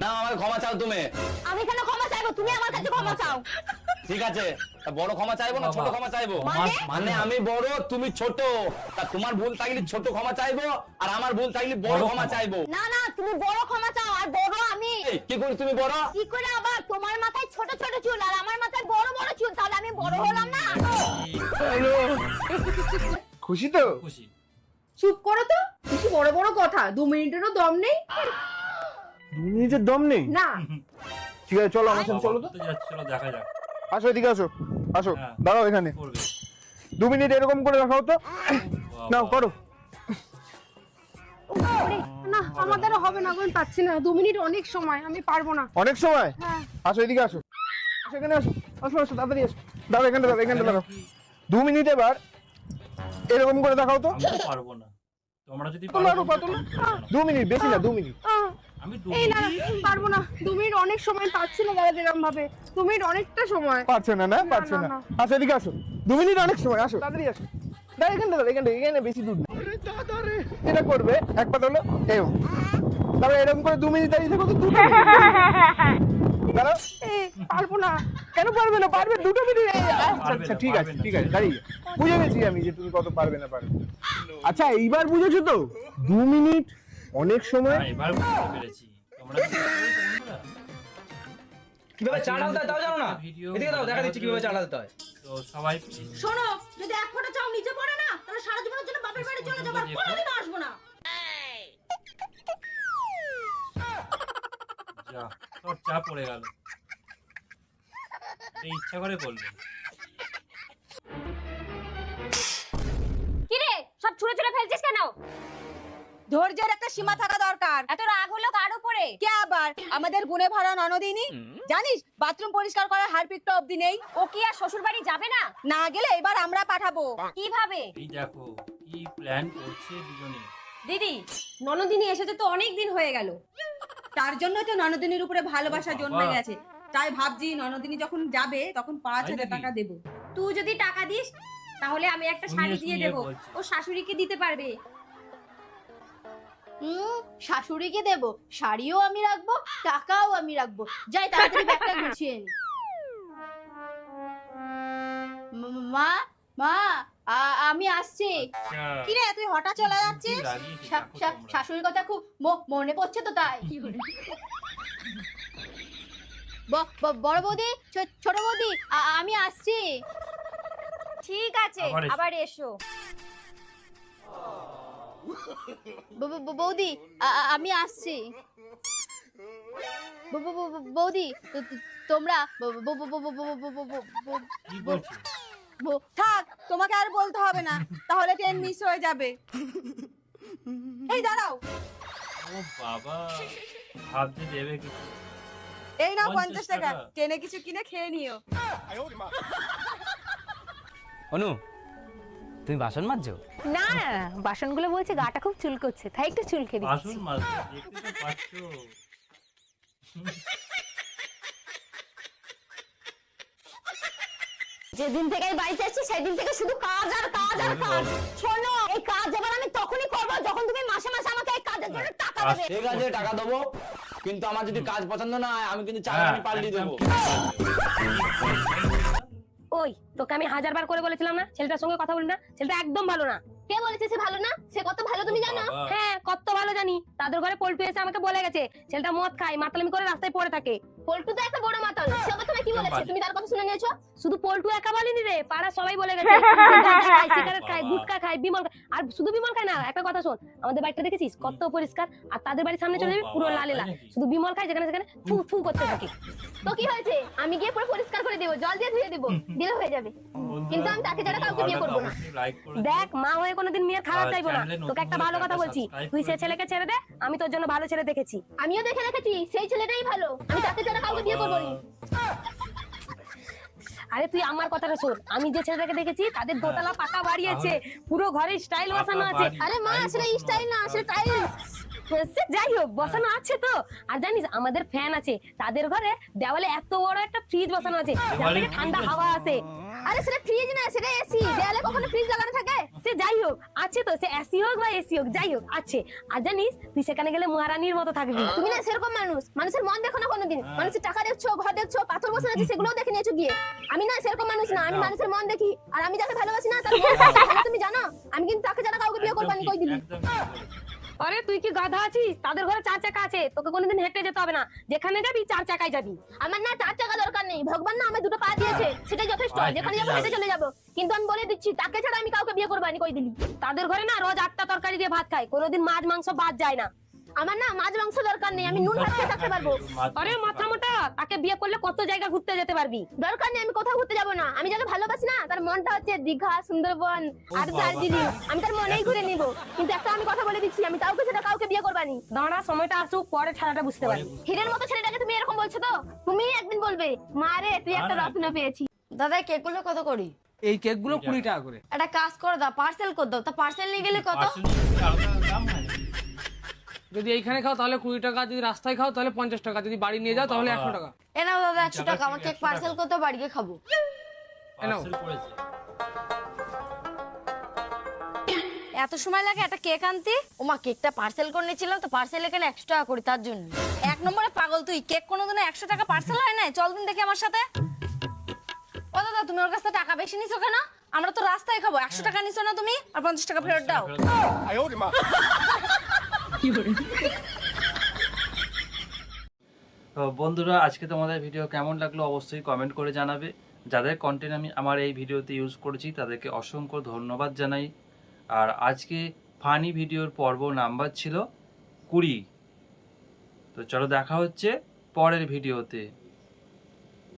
না আমাকে ক্ষমা চাও তুমি। আমি কেন ক্ষমা চাইব? তুমি আমার কাছে ক্ষমা চাও। ঠিক আছে তা বড় ক্ষমা চাইব না ছোট ক্ষমা চাইব? মানে? মানে? আমি বড় তুমি ছোট। তা তোমার ভুল থাকলে ছোট ক্ষমা চাইব আর আমার ভুল থাকলে বড় ক্ষমা ক্ষমা। চাইব। না না তুমি বড় ক্ষমা চাও আর বড় আমি কি করি তুমি বড়? কি করে আবার? তোমার মাথায় ছোট ছোট চুল আর আমার মাথায় বড় বড় চুল তাহলে আমি বড় হলাম না? খুশি তো? খুশি। চুপ করো তো কিছু বড় বড় কথা। দু মিনিটেরও দম নেই। দু মিনিটের দম নেই? না। ঠিক আছে চলো আমার সাথে চলো তো। চলো দেখা যাক। আসো এদিকে আসো আসো হ্যাঁ। দাঁড়াও এখানে। দু মিনিট এরকম করে রাখাও তো। নাও করো। না আমার হবে না আমি পাচ্ছি না। দু মিনিট অনেক সময় আমি পারব না। অনেক সময়? হ্যাঁ। আসো এদিকে আসো। আসো এখানে আসো আসো আসো তাড়াতাড়ি আসো। দাঁড়াও এখানে দাঁড়াও এখানে দাঁড়াও। দু মিনিট এবার এরকম করে দেখাও তো। পারব না। তোমরা যদি পারো। দু মিনিট বেশি না দু মিনিট। এই না পারব না। দু মিনিট অনেক সময় পাচ্ছি না দাদা যেরকম ভাবে। দু মিনিট অনেকটা সময়। পারছে না না? পারছে না, না। আসো এদিকে আসো। দু মিনিট অনেক সময় আসো। তাড়াতাড়ি আসো। দাঁড়া এখানে দাঁড়া এখানে এখানে বেশি দূর নেই এটা করবে এক পাতা হলো এও। তারপরে এরকম করে দু মিনিট দাঁড়িয়ে থাকো তো পারব না। কেন পারবে না? পারবে দুটো মিনিট। আচ্ছা আচ্ছা ঠিক আছে ঠিক আছে দাঁড়িয়ে। বুঝে গেছি আমি যে তুমি কত পারবে না পারবে। আচ্ছা এইবার বুঝেছ তো? দু মিনিট অনেক সময় হ্যাঁ, এবার বুঝতে পেরেছি। তোমরা? কীভাবে চা ঢালতে হয় তাও জানো না? এদিকে দাও দেখা দিচ্ছি কীভাবে চা ঢালতে হয়। তো সবাই শোনো যদি এক ফোঁটা চাও নিচে পড়ে না তাহলে সারা জীবনের জন্য বাপের বাড়ি চলে যাবার দেখো। কোনোদিনও আসব না। যা তোর চা পড়ে গেল। এই ইচ্ছা করে করলে কি রে সব ছুঁড়ে ছুঁড়ে ফেলছিস কেন? ধৈর্যের একটা সীমা থাকা দরকার। এত রাগ হলো কার উপরে? কে আবার? আমাদের গুণে ভরা ননদিনী। জানিস বাথরুম পরিষ্কার করার হারপিকটা অবধি নেই। ও কি আর শ্বশুর বাড়ি যাবে না? না গেলে এবার আমরা পাঠাবো। কীভাবে? এই দেখো কি প্ল্যান করছে দুজনে। দিদি ননদিনী এসেছে তো অনেক দিন হয়ে গেল। তার জন্য তো ননদিনীর উপরে ভালোবাসা জন্মে গেছে। তাই ভাবছি ননদিনী যখন যাবে তখন পাঁচ হাজার? টাকা দেবো। তুই যদি টাকা দিস তাহলে আমি একটা শাড়ি দিয়ে দেবো। ও শাশুড়িকে দিতে পারবে? হুম শাশুড়িকে দেব শাড়িও আমি রাখব টাকাও আমি রাখব। যাই তাড়াতাড়ি ব্যাগটা গুছিয়ে নি। মা মা আমি আসছি। আচ্ছা। কি রে তুই হঠাৎ চলে যাচ্ছিস। শাশুড়ির কথা খুব মনে পড়ছে তো তাই। বড় বৌদি ছো- ছোট বৌদি আমি আসছি। ঠিক আছে আবার এসো। বৌদি আমি আসছি বৌদি তোমরা থাক তোমাকে আর বলতে হবে না তাহলে ট্রেন মিস হয়ে যাবে এই দাঁড়াও ও বাবা ভাবতে দেবে কিছু এই নাও পঞ্চাশ টাকা ট্রেনে কিছু কিনে খেয়ে নিও অনু তুমি বাসন মাজছো? না না না বাসনগুলো বলছে গাটা খুব চুলকোচ্ছে তাই একটু চুলকে দিচ্ছি। বাসন মাছ দেখতে তো পাচ্ছ। যেদিন থেকে বাড়িতে আসছি সেদিন থেকে শুধু কাজ আর কাজ আর কাজ। শোনো এই কাজ এবার আমি তখনই করব যখন তুমি মাসে মাসে আমাকে এই কাজের জন্য টাকা দেবে। ঠিক আছে টাকা দেবো। কিন্তু আমার যদি কাজ পছন্দ না হয় আমি কিন্তু চাল হ্যাঁ, আমি পাল্টি দেবো। ওই তোকে আমি হাজার বার করে বলেছিলাম না ছেলেটার সঙ্গে কথা বলি না ছেলেটা একদম ভালো না। কে বলেছে সে ভালো না? সে কত ভালো তুমি জানো? হ্যাঁ কত ভালো জানি। তাদের ঘরে পল্টু এসে আমাকে বলে গেছে ছেলেটা মদ খায় মাতালামি করে রাস্তায় পড়ে থাকে। পল্টু তো একটা বড় মাতাল। বলেছে তুমি তার কথা শুনে নিয়েছো? শুধু পল্টু একা বলেনি রে পাড়া সবাই বলে গেছে। সিগারেট খায় গুটকা খায় বিমল আর শুধু বিমল খায় না একটা কথা শোন আমাদের বাড়িটা দেখেছিস? কত পরিষ্কার? আর তাদের বাড়ির সামনে চলে যাবি পুরো বাবা, লালে তাই লাল নাকি? শুধু বিমল খায় যেখানে সেখানে ফু ফু করতে থাকে। তো কি হয়েছে? আমি গিয়ে পুরো পরিষ্কার করে দেবো জল দিয়ে ধুয়ে দেবো দিলে হয়ে যাবে। কিন্তু আমি তাকে ছাড়া কাউকে বিয়ে করব না। দেখ মা হয়ে কোনোদিন মেয়ের খারাপ চাইব না। তোকে একটা ভালো কথা বলছি। তুই সে ছেলেকে ছেড়ে দে আমি তোর জন্য ভালো ছেলে দেখেছি। আমিও দেখে রেখেছি সেই ছেলেটাই ভালো আমি তাকে ছাড়া কাউকে বিয়ে করব না। আরে তুই আমার কথাটা শোন। আমি যে ছেলেটাকে দেখেছি তাদের দোতলা পাকা বাড়ি আছে পুরো ঘরে স্টাইল বসানো আছে। আরে মা আসলে স্টাইল না আসলে টাইল যাই হোক বসানো আছে তো। আর জানিস আমাদের ফ্যান আছে তাদের ঘরে দেওয়ালে এত বড় একটা ফ্রিজ বসানো আছে যার থেকে ঠান্ডা হাওয়া আছে আরে সেটা ফ্রিজ না সেটা এসি দেওয়ালে কখনো ফ্রিজ লাগানো থাকে হোক আছে তো সে এসি হোক বা এসি হোক যাই হোক আছে। আর জানিস তুই সেখানে গেলে মহারানীর মতো থাকবি। তুমি না সেরকম মানুষ। মানুষের মন দেখো না কোনোদিন। হ্যাঁ। মানুষের টাকা দেখছ ঘর দেখছ পাথর বসে আছে সেগুলোও দেখে নিয়েছো গিয়ে। আমি না সেরকম মানুষ না আমি মানুষের মন দেখি। আর আমি যাকে ভালোবাসি না তার মন তুমি জানো আমি কিন্তু তাকে যারা কাউকে বিয়ে করব আমি কই দিলি। আরে তুই কি গাধা আছিস? তাদের ঘরে চার চাকা আছে। তোকে কোনোদিন হেঁটে যেতে হবে না। যেখানে যাবি চার চাকায় যাবি। আমার না চার চাকা দরকার নেই। ভগবান না আমার দুটো পা দিয়েছে। সেটাই যথেষ্ট। যেখানে যাব হেঁটে চলে যাব। কিন্তু আমি বলে দিচ্ছি তাকে ছাড়া আমি কাউকে বিয়ে করব আমি কই দিলি? তাদের ঘরে না রোজ আটটা তরকারি দিয়ে ভাত খায়। কোনোদিন মাছ মাংস বাদ যায় না। আমার না মাছ মাংস দরকার নেই আমি নুন ভাত খেয়ে থাকতে পারব। আরে মাথা মোটা তাকে বিয়ে করলে কত জায়গা ঘুরতে যেতে পারবি? দরকার নেই আমি কোথাও ঘুরতে যাব না। আমি যাকে ভালোবাসি না তার মনটা হচ্ছে দীঘা সুন্দরবন আর দার্জিলিং। আমি তার মনেই ঘুরে নিব। কিন্তু একটা আমি কথা বলে দিচ্ছি আমি কাউকে সেটা কাউকে বিয়ে করবানি। দাঁড়া সময়টা আসুক পরে ছাড়াটা বুঝতে পারবি। হিরের মতো ছেলেটাকে তুমি এরকম বলছো তো? তুমি একদিন বলবে মা রে তুই একটা। রত্ন পেয়েছি। দাদা কেকগুলো কত করি? এই কেকগুলো কুড়ি টাকা করে। একটা কাজ করে দাও পার্সেল করে দাও। তা পার্সেল নিয়ে গেলে কত পার্সেল করতে আলাদা দাম হয় নাকি? যদি এইখানে খাও তাহলে কুড়ি টাকা যদি রাস্তায় খাও তাহলে পঞ্চাশ টাকা যদি বাড়ি নিয়ে যাও তাহলে একশো টাকা। এ নাও দাদা একশো টাকা আমার কেক পার্সেল করতে বাড়ি গিয়ে খাব। এনাও। এত সময় লাগে একটা কেক আনতে? ওমা কেকটা পার্সেল করে নিয়েছিলাম তো পার্সেল এখানে একশো টাকা করি তার জন্য। এক নম্বরে পাগল তুই কেক কোনোদিনও একশো টাকা পার্সেল হয় না চল দিন দেখি আমার সাথে। ও দাদা তুমি ওর কাছ থেকে টাকা বেশি নিছো কেন? আমরা তো রাস্তায় খাব একশো টাকা নিছো না তুমি? আর পঞ্চাশ টাকা ফেরত দাও। বন্ধুরা, আজকে তোমাদের ভিডিও কেমন লাগল অবশ্যই কমেন্ট করে জানাবে। যাদের কন্টেন্ট আমি আমার এই ভিডিওতে ইউজ করেছি, তাদেরকে অসংখ্য ধন্যবাদ জানাই। আর আজকে ফানি ভিডিওর পর্ব নাম্বার ছিল কুড়ি। তো চলো দেখা হচ্ছে পরের ভিডিওতে